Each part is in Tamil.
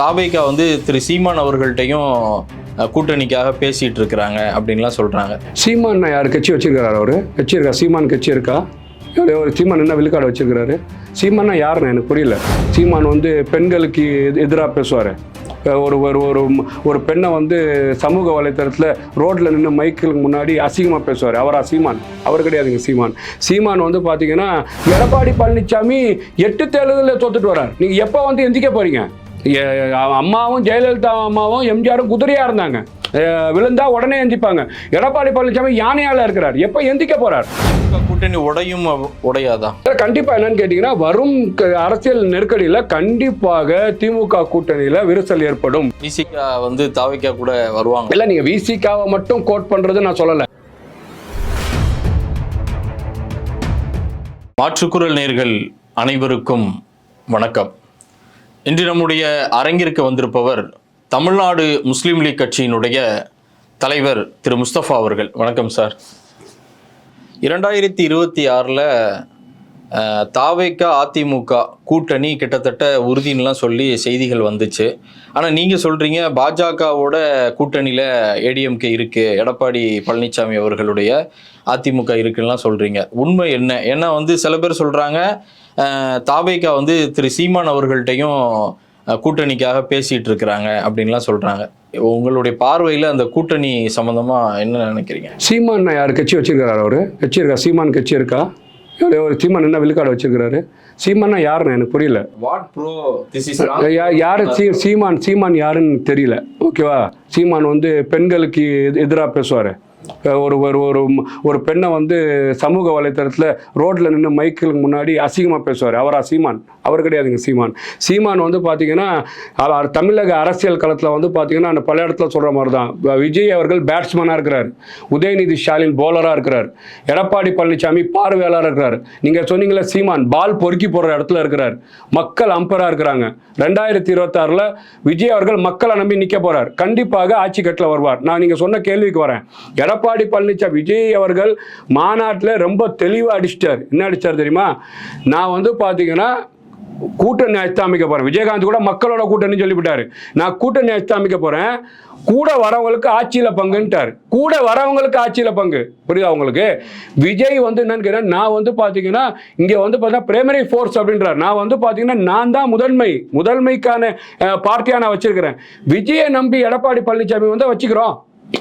தாபேக்கா வந்து திரு சீமான் அவர்கள்ட்டையும் கூட்டணிக்காக பேசிட்டு இருக்கிறாங்க அப்படின்லாம் சொல்றாங்க. சீமான் யார்? கட்சி வச்சிருக்கிறாரு அவரு? கட்சி இருக்கா? சீமான் கட்சி இருக்கா? ஒரு சீமான் என்ன விழுக்காடு வச்சிருக்கிறாரு? சீமான்னா யாருன்னு எனக்கு புரியல. சீமான் வந்து பெண்களுக்கு எதிராக பேசுவார். ஒரு ஒரு ஒரு ஒரு பெண்ணை வந்து சமூக வலைத்தளத்தில் ரோட்டில் நின்று மைக்கிற்கு முன்னாடி அசிங்கமாக பேசுவார். அவரா சீமான்? அவர் கிடையாதுங்க சீமான். சீமான் வந்து பார்த்தீங்கன்னா எடப்பாடி பழனிசாமி எட்டு தேர்தலில் தோத்துட்டு வரார். நீங்கள் எப்போ வந்து எந்திக்க போகிறீங்க அம்மாவும் ஜெயலலிதா அம்மாவும் எம்ஜிஆரும் குதிரையாக இருந்தாங்க. விழுந்தா உடனே எந்திப்பாங்க. எடப்பாடி பழனிசாமி யானையால இருக்கிறார். எப்போ எந்திக்க போறார்? கூட்டணி உடையும் உடையாதா? கண்டிப்பா என்னன்னு கேட்டீங்கன்னா வரும் அரசியல் நெருக்கடியில கண்டிப்பாக திமுக கூட்டணியில விரிசல் ஏற்படும். விசிகா வந்து தாவேக்கா கூட வருவாங்க. இல்ல நீங்க விசிகாவை மட்டும் கோட் பண்றது நான் சொல்லல. மாற்றுக்குரல் நேர்கள் அனைவருக்கும் வணக்கம். இன்று நம்முடைய அரங்கிற்கு வந்திருப்பவர் தமிழ்நாடு முஸ்லீம் லீக் கட்சியினுடைய தலைவர் திரு முஸ்தபா அவர்கள். வணக்கம் சார். இரண்டாயிரத்தி இருபத்தி ஆறில் தாவேக்கா அதிமுக கூட்டணி கிட்டத்தட்ட உறுதினெலாம் சொல்லி செய்திகள் வந்துச்சு. ஆனால் நீங்கள் சொல்கிறீங்க பாஜகவோட கூட்டணியில் ஏடிஎம்கே இருக்குது எடப்பாடி பழனிசாமி அவர்களுடைய அதிமுக இருக்குன்னுலாம் சொல்கிறீங்க உண்மை என்ன? ஏன்னா வந்து சில பேர் சொல்கிறாங்க தாவேக்கா வந்து திரு சீமான் அவர்கள்ட்டையும் கூட்டணிக்காக பேசிகிட்டு இருக்கிறாங்க அப்படின்லாம் சொல்கிறாங்க உங்களுடைய பார்வையில் அந்த கூட்டணி சம்மந்தமாக என்ன நினைக்கிறீங்க? சீமான் யார்? கட்சி வச்சிருக்காரு அவர்? கட்சி இருக்கா? சீமான் கட்சி இருக்கா? ஒரு சீமான் என்ன விழுக்காடு வச்சிருக்கிறாரு? சீமான்னா யாருன்னு எனக்கு புரியல. வாட் யாரு சீ சீமான் சீமான் யாருன்னு தெரியல. ஓகேவா? சீமான் வந்து பெண்களுக்கு எதிராக பேசுவார். ஒரு ஒரு ஒரு ஒரு பெண்ணை வந்து சமூக வலைத்தளத்தில் ரோட்டில் நின்று மைக்கிற்கு முன்னாடி அசிங்கமாக பேசுவார். அவரா சீமான்? அவர் கிடையாதுங்க சீமான். சீமான் வந்து பார்த்தீங்கன்னா அவர் தமிழக அரசியல் களத்தில் வந்து பார்த்தீங்கன்னா அந்த பல இடத்துல சொல்கிற மாதிரி தான் விஜய் அவர்கள் பேட்ஸ்மேனாக இருக்கிறார். உதயநிதி ஸ்டாலின் போலராக இருக்கிறார். எடப்பாடி பழனிசாமி பார்வையாளராக இருக்கிறார். நீங்கள் சொன்னீங்களே சீமான் பால் பொறுக்கி போடுற இடத்துல இருக்கிறார். மக்கள் அம்பராக இருக்கிறாங்க. ரெண்டாயிரத்தி இருபத்தாறில் விஜய் அவர்கள் மக்களை நம்பி நிற்க போறார். கண்டிப்பாக ஆட்சி கட்டில் வருவார். நான் நீங்கள் சொன்ன கேள்விக்கு வரேன். எடப்பாடி பழனிசாமி விஜய் அவர்கள் மாநாட்டில் ரொம்ப தெளிவாக அடிச்சிட்டார். என்ன அடிச்சார் தெரியுமா? நான் வந்து பார்த்தீங்கன்னா கூட்டணி அஸ்தாமிக்க போகிறேன் விஜயகாந்த் கூட மக்களோட கூட்டணி சொல்லிவிட்டார். நான் கூட்டணி அஸ்தாமிக்க போகிறேன் கூட வரவங்களுக்கு ஆட்சியில் பங்குன்ட்டார். கூட வரவங்களுக்கு ஆட்சியில் பங்கு. புரியுதா உங்களுக்கு? விஜய் வந்து என்னன்னு கேட்டால் நான் வந்து பார்த்தீங்கன்னா இங்கே வந்து பார்த்தீங்கன்னா பிரைமரி ஃபோர்ஸ் அப்படின்றார். நான் வந்து பார்த்தீங்கன்னா நான் தான் முதன்மை. முதன்மைக்கான பார்ட்டியாக நான் வச்சிருக்கிறேன். விஜயை நம்பி எடப்பாடி பழனிசாமி வந்து வச்சுக்கிறோம்.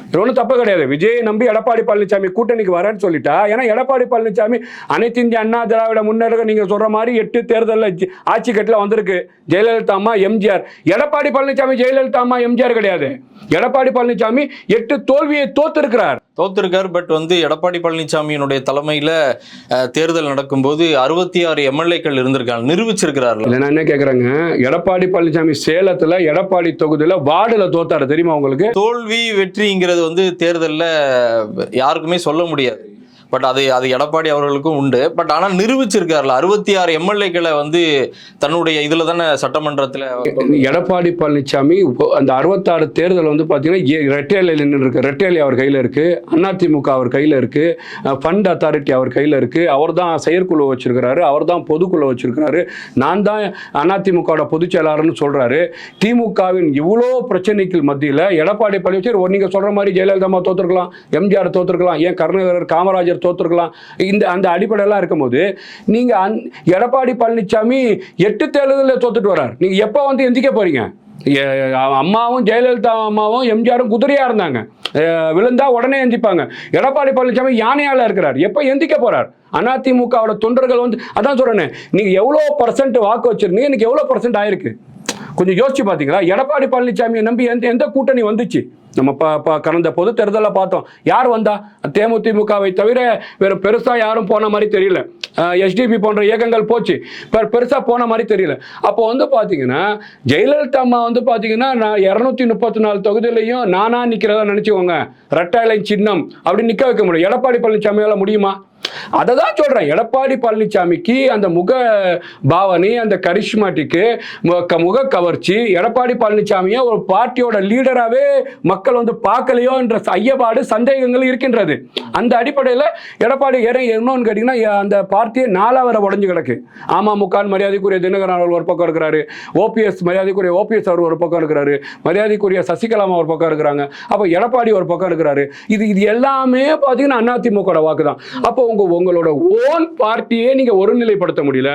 இது ஒன்றும் தப்பு கிடையாது. விஜயை நம்பி எடப்பாடி பழனிசாமி கூட்டணிக்கு வரேன்னு சொல்லிட்டா ஏன்னா எடப்பாடி பழனிசாமி அனைத்து இந்திய அண்ணா திராவிட முன்னேற்ற நீங்க சொல்ற மாதிரி எட்டு தேர்தலில் ஆட்சி கட்டில் வந்திருக்கு. ஜெயலலிதா அம்மா எம்ஜிஆர். எடப்பாடி பழனிசாமி ஜெயலலிதா அம்மா எம்ஜிஆர் கிடையாது. எடப்பாடி பழனிசாமி எட்டு தோல்வியை தோத்திருக்கிறார். தோத்திருக்கார் பட் வந்து எடப்பாடி பழனிசாமியினுடைய தலைமையில தேர்தல் நடக்கும்போது அறுபத்தி ஆறு எம்எல்ஏக்கள் இருந்திருக்காங்க நிரூபிச்சிருக்கிறார்கள். நான் என்ன கேட்குறேங்க எடப்பாடி பழனிசாமி சேலத்தில் எடப்பாடி தொகுதியில் வார்டில் தோத்தாரு தெரியுமா உங்களுக்கு? தோல்வி அப்படிங்கிறது வந்து தேர்தலில் யாருக்குமே சொல்ல முடியாது. பட் அது அது எடப்பாடி அவர்களுக்கும் உண்டு. பட் ஆனால் நிரூபிச்சிருக்காருல அறுபத்தி ஆறு எம்எல்ஏக்களை வந்து தன்னுடைய இதில் தானே சட்டமன்றத்தில் எடப்பாடி பழனிசாமி அந்த அறுபத்தாறு தேர்தல் வந்து பார்த்தீங்கன்னா ரெட்டேலையில் நின்று இருக்கு ரெட்டேலி அவர் கையில் இருக்குது அதிமுக அவர் கையில் இருக்குது ஃபண்ட் அத்தாரிட்டி அவர் கையில் இருக்குது அவர் தான் செயற்குழு வச்சிருக்கிறாரு அவர் தான் பொதுக்குழு வச்சிருக்கிறாரு. நான் தான் அதிமுகவோட பொதுச் செயலாளர்னு சொல்கிறாரு திமுகவின் இவ்வளோ பிரச்சனைக்கு மத்தியில் எடப்பாடி பழனிசாமி நீங்கள் சொல்ற மாதிரி ஜெயலலிதா அம்மா எம்ஜிஆர் தோற்றுருக்கலாம் ஏன் கருணாகர் காமராஜர் தோத்துருக்கலாம். இந்த அந்த அடிப்படையெல்லாம் இருக்கும்போது நீங்கள் அந் எடப்பாடி பழனிசாமி எட்டு தேர்தலில் தோத்துட்டு வர்றார். நீங்கள் எப்போ வந்து எந்திக்க போகிறீங்க அம்மாவும் ஜெயலலிதா அம்மாவும் எம்ஜிஆரும் குதிரையாக இருந்தாங்க. விழுந்தா உடனே எந்திப்பாங்க. எடப்பாடி பழனிசாமி யானையால் இருக்கிறார். எப்போ எந்திக்க போறார்? அதிமுகவோட தொண்டர்கள் வந்து அதான் சொல்கிறேன்னு நீங்கள் எவ்வளோ பர்சன்ட் வாக்கு வச்சிருந்தீங்க? இன்னைக்கு எவ்வளோ பர்சன்ட் ஆயிருக்கு? கொஞ்சம் யோசிச்சு பார்த்தீங்களா எடப்பாடி பழனிசாமியை நம்பி எந்த எந்த கூட்டணி வந்துச்சு? நம்ம ப கடந்த பொது தேர்தலில் பார்த்தோம். யார் வந்தா? தேமுதிமுகவை தவிர வேறு பெருசாக யாரும் போன மாதிரி தெரியல. எஸ்டிபி போன்ற இயக்கங்கள் போச்சு. இப்போ பெருசாக போன மாதிரி தெரியல. அப்போ வந்து பார்த்தீங்கன்னா ஜெயலலிதா அம்மா வந்து பார்த்தீங்கன்னா நான் இரநூத்தி முப்பத்தி நாலு தொகுதியிலையும் நானா நிற்கிறதா நினச்சிக்கோங்க. ரெட்டாலை சின்னம் அப்படி நிற்க வைக்க முடியும். எடப்பாடி பழனிசாமியால் முடியுமா? அதை தான் சொல்றேன். எடப்பாடி பழனிசாமிக்கு அந்த முக பாவனை அந்த கரிஷ்மாட்டிக்கு முக முக கவர்ச்சி எடப்பாடி பழனிசாமியை ஒரு பார்ட்டியோட லீடராகவே மக்கள் வந்து பார்க்கலையோ என்ற ஐயப்பாடு சந்தேகங்கள் இருக்கின்றது. அந்த அடிப்படையில் எடப்பாடி ஏற இன்னொன்று கேட்டிங்கன்னா அந்த அந்த பார்ட்டியே நாலாவரை உடஞ்சு கிடக்கு. அமமுக மரியாதைக்குரிய தினகரன் அவர்கள் ஒரு பக்கம் இருக்கிறாரு. ஓபிஎஸ் மரியாதைக்குரிய ஓபிஎஸ் அவர் ஒரு பக்கம் இருக்கிறாரு. மரியாதைக்குரிய சசிகலாமா ஒரு பக்கம் இருக்கிறாங்க. அப்போ எடப்பாடி ஒரு பக்கம் இருக்கிறாரு. இது இது எல்லாமே பார்த்தீங்கன்னா அதிமுக வாக்கு தான் அப்போ உங்க உங்களோட ஓன் பார்ட்டியே நீங்க ஒருநிலைப்படுத்த முடியல.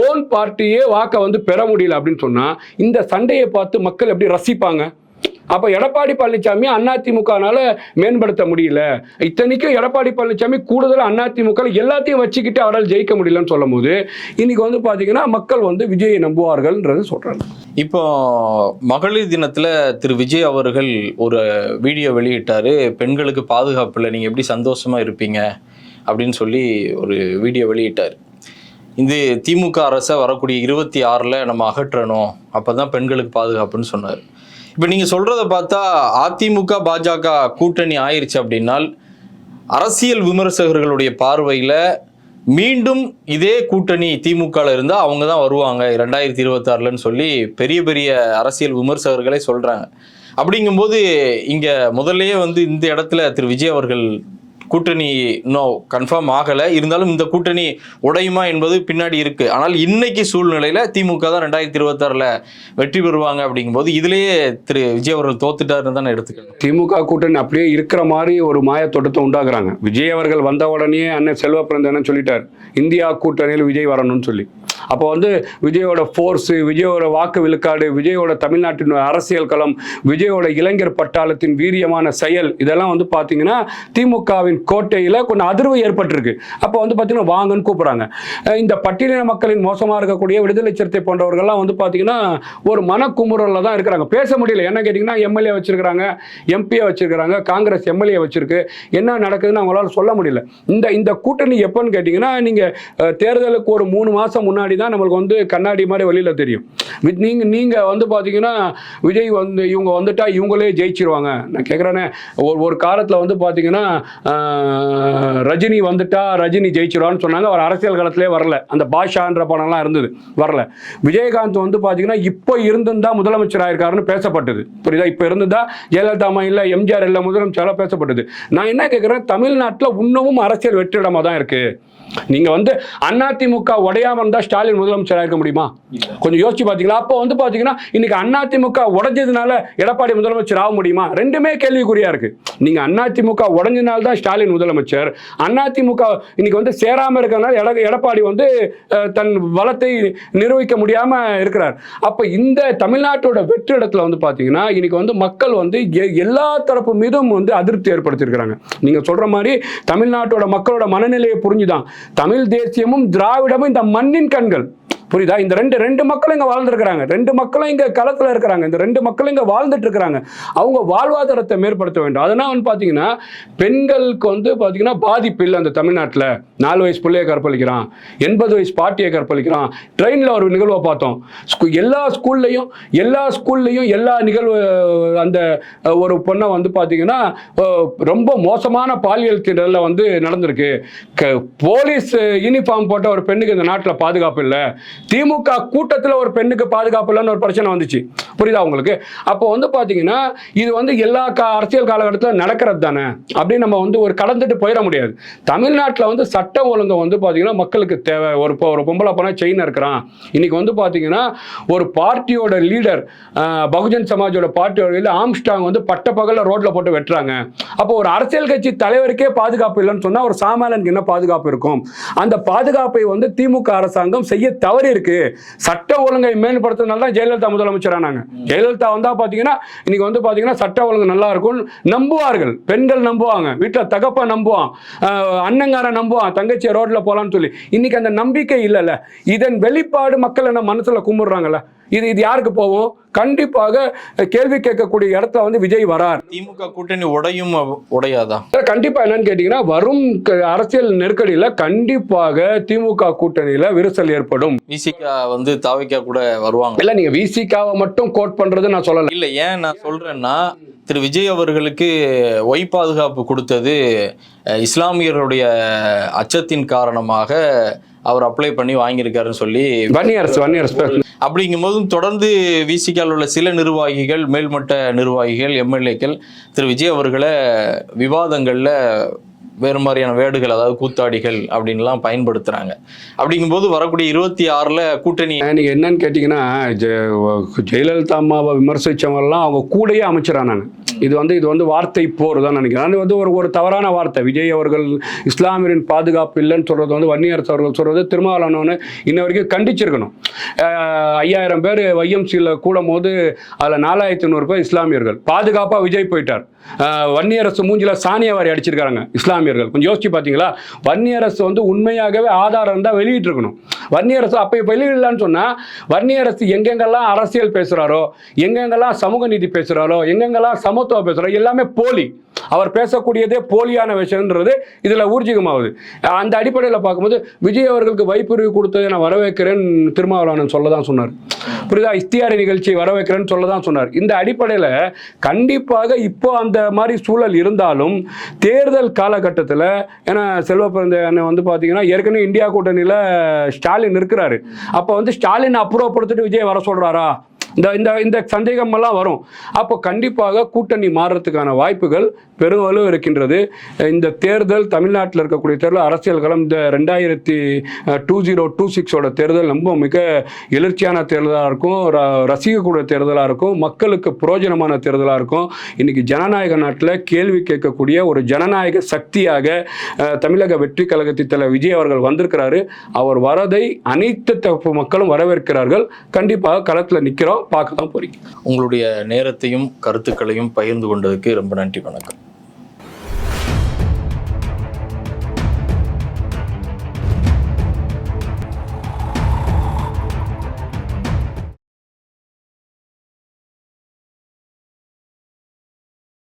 ஓன் பார்ட்டியே வாக்கை வந்து பெற முடியல அப்படின்னு சொன்னா இந்த சண்டையை பார்த்து மக்கள் எப்படி ரசிப்பாங்க? அப்போ எடப்பாடி பழனிசாமி அதிமுகனால மேம்படுத்த முடியல. இத்தனைக்கும் எடப்பாடி பழனிசாமி கூடுதல் அதிமுக எல்லாத்தையும் வச்சுக்கிட்டு அவரால் ஜெயிக்க முடியலன்னு சொல்லும் போது இன்னைக்கு வந்து பார்த்தீங்கன்னா மக்கள் வந்து விஜயை நம்புவார்கள்ன்றது சொல்றாங்க. இப்போ மகளிர் தினத்துல திரு விஜய் அவர்கள் ஒரு வீடியோ வெளியிட்டாரு பெண்களுக்கு பாதுகாப்பு இல்லை நீங்க எப்படி சந்தோஷமா இருப்பீங்க? அப்படின்னு சொல்லி ஒரு வீடியோ வெளியிட்டார். இந்த திமுக அரசை வரக்கூடிய இருபத்தி ஆறில் நம்ம அகற்றணும். அப்போ தான் பெண்களுக்கு பாதுகாப்புன்னு சொன்னார். இப்போ நீங்கள் சொல்கிறத பார்த்தா அதிமுக பாஜக கூட்டணி ஆயிடுச்சு அப்படின்னால் அரசியல் விமர்சகர்களுடைய பார்வையில் மீண்டும் இதே கூட்டணி திமுகவில் இருந்தால் அவங்க தான் வருவாங்க ரெண்டாயிரத்தி இருபத்தாறுலன்னு சொல்லி பெரிய பெரிய அரசியல் விமர்சகர்களே சொல்கிறாங்க அப்படிங்கும்போது இங்கே முதல்லயே வந்து இந்த இடத்துல திரு. விஜய் அவர்கள் கூட்டணி இன்னும் கன்ஃபார்ம் ஆகலை. இருந்தாலும் இந்த கூட்டணி உடையுமா என்பது பின்னாடி இருக்கு. ஆனால் இன்னைக்கு சூழ்நிலையில் திமுக தான் ரெண்டாயிரத்தி இருபத்தாறில் வெற்றி பெறுவாங்க அப்படிங்கும்போது இதுலேயே திரு விஜய் அவர்கள் தோத்துட்டாருன்னு தானே எடுத்துக்கணும் திமுக கூட்டணி அப்படியே இருக்கிற மாதிரி ஒரு மாய தோட்டத்தை உண்டாக்குறாங்க. விஜய் அவர்கள் வந்த உடனே அண்ணன் செல்வ பிறந்தன்னு சொல்லிட்டார். இந்தியா கூட்டணியில் விஜய் வரணும்னு சொல்லி. அப்போ வந்து விஜயோட ஃபோர்ஸு விஜயோட வாக்கு விழுக்காடு விஜயோட தமிழ்நாட்டின் அரசியல் களம் விஜயோட இளைஞர் பட்டாளத்தின் வீரியமான செயல் இதெல்லாம் வந்து பார்த்தீங்கன்னா திமுகவின் கோட்டையில் கொஞ்சம் அதிர்வு ஏற்பட்டிருக்கு. அப்போ வந்து பார்த்தீங்கன்னா வாங்கன்னு கூப்பிட்றாங்க. இந்த பட்டியலின மக்களின் மோசமாக இருக்கக்கூடிய விடுதலை சிறுத்தை போன்றவர்கள்லாம் வந்து பார்த்தீங்கன்னா ஒரு மனக்குமுறலில் தான் இருக்கிறாங்க. பேச முடியல. என்ன கேட்டிங்கன்னா எம்எல்ஏ வச்சிருக்கிறாங்க எம்பியை வச்சிருக்கிறாங்க காங்கிரஸ் எம்எல்ஏ வச்சிருக்கு. என்ன நடக்குதுன்னு அவங்களால சொல்ல முடியல. இந்த இந்த கூட்டணி எப்போன்னு கேட்டிங்கன்னா நீங்கள் தேர்தலுக்கு ஒரு மூணு மாதம் முன்னாடி தான் நம்மளுக்கு வந்து கண்ணாடி மாதிரி வெளியில் தெரியும். வி- நீங்க நீங்கள் வந்து பார்த்தீங்கன்னா விஜய் வந்து இவங்க வந்துட்டா இவங்களே ஜெயிச்சிருவாங்க. நான் கேட்குறேன்னே ஒரு ஒரு காலத்தில் வந்து பார்த்தீங்கன்னா ரஜினி வந்துட்டா ரஜினி ஜெயிச்சிருவான்னு சொன்னாங்க. அவர் அரசியல் காலத்திலே வரல. அந்த பாஷான்ற படம்லாம் இருந்தது. வரல. விஜயகாந்த் வந்து பார்த்தீங்கன்னா இப்போ இருந்திருந்தா முதலமைச்சர் ஆயிருக்காருன்னு பேசப்பட்டது. புரியுதா? இப்போ இருந்ததா ஜெயலலிதா அம்மா இல்லை எம்ஜிஆர் இல்லை முதலமைச்சராக பேசப்பட்டது. நான் என்ன கேட்குறேன் தமிழ்நாட்டில் இன்னமும் அரசியல் வெற்றிடமாக தான் இருக்கு. நீங்க வந்து அதிமுக உடையாம இருந்தா ஸ்டாலின் முதலமைச்சராக இருக்க முடியுமா? கொஞ்சம் யோசிச்சு பாத்தீங்களா? அப்போ வந்து பாத்தீங்கன்னா இன்னைக்கு அதிமுக உடைஞ்சதுனால எடப்பாடி முதலமைச்சர் ஆக முடியுமா? ரெண்டுமே கேள்விக்குறியா இருக்கு. நீங்க அதிமுக உடைஞ்சதுனால தான் ஸ்டாலின் முதலமைச்சர். அதிமுக இன்னைக்கு வந்து சேராம இருக்கிறதுனால எட எடப்பாடி வந்து தன் பலத்தை நிரூபிக்க முடியாம இருக்கிறார். அப்ப இந்த தமிழ்நாட்டோட வெற்றிடத்துல வந்து பாத்தீங்கன்னா இன்னைக்கு வந்து மக்கள் வந்து எல்லா தரப்பு மீதும் வந்து அதிருப்தி ஏற்படுத்தியிருக்கிறாங்க. நீங்க சொல்ற மாதிரி தமிழ்நாட்டோட மக்களோட மனநிலையை புரிஞ்சுதான். தமிழ் தேசியமும் திராவிடமும் இந்த மண்ணின் கண்கள் புரியுதா? இந்த ரெண்டு ரெண்டு மக்களும் இங்கே வாழ்ந்துருக்கிறாங்க. ரெண்டு மக்களும் இங்கே களத்தில் இருக்கிறாங்க. இந்த ரெண்டு மக்களும் இங்கே வாழ்ந்துட்டு இருக்கிறாங்க அவங்க வாழ்வாதாரத்தை மேற்படுத்த வேண்டும். அதனால் வந்து பார்த்தீங்கன்னா பெண்களுக்கு வந்து பார்த்தீங்கன்னா பாதிப்பு இல்லை அந்த தமிழ்நாட்டில். நாலு வயசு பிள்ளைய கற்பழிக்கிறான். எண்பது வயசு பாட்டியை கற்பழிக்கிறான். ட்ரெயினில் ஒரு நிகழ்வை பார்த்தோம். ஸ்கூ- எல்லா ஸ்கூல்லையும் எல்லா ஸ்கூல்லையும் எல்லா நிகழ்வு அந்த ஒரு பொண்ணை வந்து பார்த்தீங்கன்னா ரொம்ப மோசமான பாலியல் திடலில் வந்து நடந்திருக்கு. க போலீஸ் யூனிஃபார்ம் போட்ட ஒரு பெண்ணுக்கு இந்த நாட்டில் பாதுகாப்பு இல்லை. திமுக கூட்டத்தில் ஒரு பெண்ணுக்கு பாதுகாப்பு இல்லைன்னு ஒரு பிரச்சனை வந்துச்சு. புரியுதா உங்களுக்கு? அப்போ வந்து பார்த்தீங்கன்னா இது வந்து எல்லா கா அரசியல் காலகட்டத்தில் நடக்கிறது தானே? அப்படின்னு நம்ம வந்து ஒரு கடந்துட்டு போயிட முடியாது. தமிழ்நாட்டில் வந்து சட்ட ஒழுங்கு வந்து பார்த்தீங்கன்னா மக்களுக்கு தேவை. ஒரு இப்போ ஒரு பொம்பளை போனால் செயின் இருக்கிறான். இன்னைக்கு வந்து பார்த்தீங்கன்னா ஒரு பார்ட்டியோட லீடர் பகுஜன் சமாஜோட பார்ட்டியோட லீடர் ஆம்ஸ்டாங் வந்து பட்ட பகலில் ரோட்டில் போட்டு வெட்டுறாங்க. அப்போ ஒரு அரசியல் கட்சி தலைவருக்கே பாதுகாப்பு இல்லைன்னு சொன்னால் ஒரு சாமானியனுக்கு என்ன பாதுகாப்பு இருக்கும்? அந்த பாதுகாப்பை வந்து திமுக அரசாங்கம் செய்ய தவறி இருக்கு. சட்ட ஒழுங்கை மேம்படுத்துறதுனால தான் ஜெயலலிதா முதலமைச்சர் ஆனாங்க. ஜெயலலிதா வந்தா பாத்தீங்கன்னா இன்னைக்கு வந்து பாத்தீங்கன்னா சட்ட ஒழுங்கு நல்லா இருக்கும் நம்புவார்கள். பெண்கள் நம்புவாங்க. வீட்டில் தகப்ப நம்புவான். அண்ணங்காரன் நம்புவான். தங்கச்சி ரோட்ல போலாம்னு சொல்லி. இன்னைக்கு அந்த நம்பிக்கை இல்லைல்ல. இதன் வெளிப்பாடு மக்கள் என்ன மனசுல கும்பிடுறாங்கல்ல. இது இது யாருக்கு போகும்? கண்டிப்பாக கேள்வி கேட்கக்கூடிய இடத்துல வந்து விஜய் வரார். திமுக கூட்டணி உடையும் உடையாதா? கண்டிப்பா என்னன்னு கேட்டீங்கன்னா வரும் அரசியல் நெருக்கடியில கண்டிப்பாக திமுக கூட்டணியில விரிசல் ஏற்படும். விசிகா வந்து தாவைக்கா கூட வருவாங்க. இல்ல நீங்க விசிகாவை மட்டும் கோட் பண்றது நான் சொல்லலை. இல்ல ஏன் நான் சொல்றேன்னா திரு விஜய் அவர்களுக்கு ஒய் பாதுகாப்பு கொடுத்தது இஸ்லாமியர்களுடைய அச்சத்தின் காரணமாக அவர் அப்ளை பண்ணி வாங்கியிருக்காருன்னு சொல்லி அரசு அப்படிங்கும்போதும் தொடர்ந்து விசிகால் உள்ள சில நிர்வாகிகள் மேல்மட்ட நிர்வாகிகள் எம்எல்ஏக்கள் திரு விஜய் அவர்களை விவாதங்களில் வேறு மாதிரியான வேடுகள் அதாவது கூத்தாடிகள் அப்படின்லாம் பயன்படுத்துகிறாங்க அப்படிங்கும்போது வரக்கூடிய இருபத்தி ஆறில் கூட்டணி நீங்கள் என்னன்னு கேட்டிங்கன்னா ஜெ- ஜெயலலிதா அம்மாவை விமர்சித்தவங்கலாம் அவங்க கூடயே நான். இது வந்து இது வந்து வார்த்தை போர் தான் நினைக்கிறேன். அது வந்து ஒரு ஒரு தவறான வார்த்தை. விஜய் அவர்கள் இஸ்லாமியரின் பாதுகாப்பு இல்லைன்னு சொல்கிறது வந்து வன்னியரசு அவர்கள் சொல்கிறது திருமாவளவனு இன்ன வரைக்கும் கண்டிச்சிருக்கணும். ஐயாயிரம் பேர் வைஎம்சியில் கூடும் போது அதில் நாலாயிரத்தி நூறு பேர் இஸ்லாமியர்கள். பாதுகாப்பாக விஜய் போயிட்டார். வன்னியரசு மூஞ்சில சாணிய வாரி அடிச்சிருக்காங்க இஸ்லாமியர்கள். கொஞ்சம் யோசிச்சு பார்த்தீங்களா? வன்னியரசு வந்து உண்மையாகவே ஆதாரம் தான் வெளியிட்டிருக்கணும். வன்னியரசு அப்போ வெளியிடலான்னு சொன்னால் வன்னியரசு எங்கெங்கெல்லாம் அரசியல் பேசுகிறாரோ எங்கெங்கெல்லாம் சமூக நீதி பேசுகிறாரோ எங்கெங்கெல்லாம் சமத்துவம் பேசுகிறாரோ எல்லாமே போலி. அவர் பேசக்கூடியதே போலியான விஷயம்ன்றது இதில் ஊர்ஜிகமாகுது அந்த அடிப்படையில் பார்க்கும்போது விஜய் அவர்களுக்கு வைப்புரிவு கொடுத்ததை நான் வரவேற்கிறேன் திருமாவளவன் சொல்ல தான் சொன்னார். புரியுதா இஸ்தியாரி நிகழ்ச்சியை வரவேற்கிறேன்னு சொல்ல தான் சொன்னார். இந்த அடிப்படையில் கண்டிப்பாக இப்போ அந்த மாதிரி சூழல் இருந்தாலும் தேர்தல் காலகட்டத்தில் ஏன்னா செல்வ பிறந்த வந்து பார்த்தீங்கன்னா ஏற்கனவே இந்தியா கூட்டணியில் ஸ்டாலின் இருக்கிறாரு. அப்போ வந்து ஸ்டாலின் அப்புறப்படுத்திட்டு விஜய் வர சொல்கிறாரா இந்த இந்த இந்த சந்தேகமெல்லாம் வரும். அப்போ கண்டிப்பாக கூட்டணி மாறுறதுக்கான வாய்ப்புகள் பெருவளவு இருக்கின்றது. இந்த தேர்தல் தமிழ்நாட்டில் இருக்கக்கூடிய தேர்தல் அரசியல் களம் இந்த ரெண்டாயிரத்தி டூ ஜீரோ டூ சிக்ஸோட தேர்தல் ரொம்ப மிக எழுச்சியான தேர்தலாக இருக்கும். ர- ரசிக்கக்கூடிய தேர்தலாக இருக்கும். மக்களுக்கு புரோஜனமான தேர்தலாக இருக்கும். இன்னைக்கு ஜனநாயக நாட்டில் கேள்வி கேட்கக்கூடிய ஒரு ஜனநாயக சக்தியாக தமிழக வெற்றி கழகத்தின் தலைவர் விஜய் அவர்கள் வந்திருக்கிறாரு. அவர் வரதை அனைத்து தரப்பு மக்களும் வரவேற்கிறார்கள். கண்டிப்பாக களத்தில் நிற்கிறோம் பார்க்க தான் போறீங்க. உங்களுடைய நேரத்தையும் கருத்துக்களையும் பகிர்ந்து கொண்டதுக்கு ரொம்ப நன்றி வணக்கம்.